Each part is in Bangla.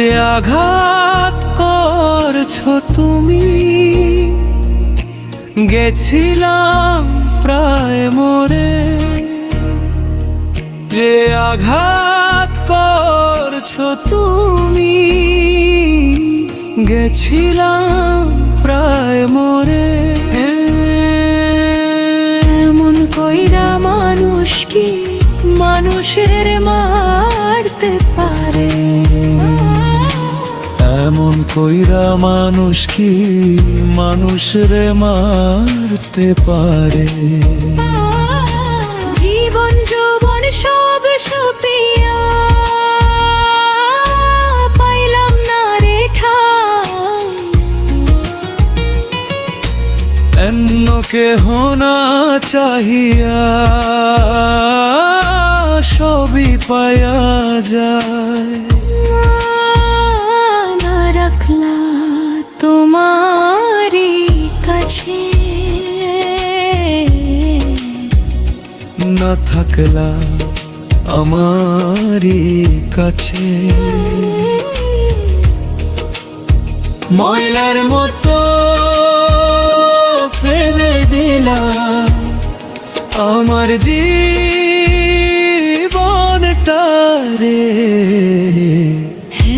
আঘাত করছ তুমি, গেছিলাম প্রায় মরে। যে আঘাত করছ তুমি, গেছিলাম প্রায় মরে। এমন কইরা মানুষ কি মানুষের মারতে কইরা মানুষ কি মানুষ রে মারতে পারে? জীবন যৌবন সব সপিয়া। পাইলাম না রে ঠাই। অন্য কে হোনা চাহিয়া সবই পায়া যায়। থাকলা আমারই কাছে। ময়লার মতো ফেলে দিলাম আমার জীবনটা রে।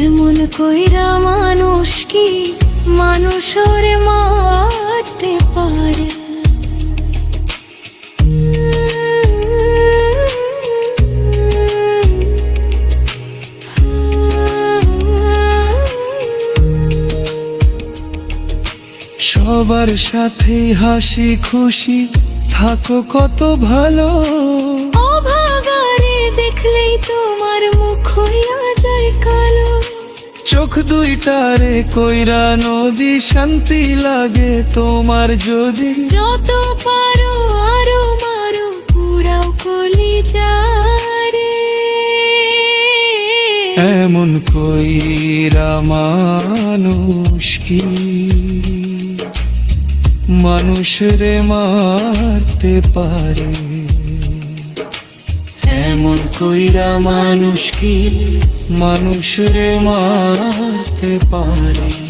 এমন কইরা মানুষ কি মানুষরে মারতে পারে? সবার সাথে হাসি খুশি থাকো কত ভালো। অভাগারে দেখলেই তোমার মুখ হইয়া যায় কালো। চোখ দুইটারে কইরা নদী শান্তি লাগে তোমার যদি। যত পারো আরও মারো পুরাও কলি যারে এমন কইরা মানুষ কি? মানুষ রে মারতে পারে। এমন কইরা মানুষ কি? মানুষ রে মারতে পারে।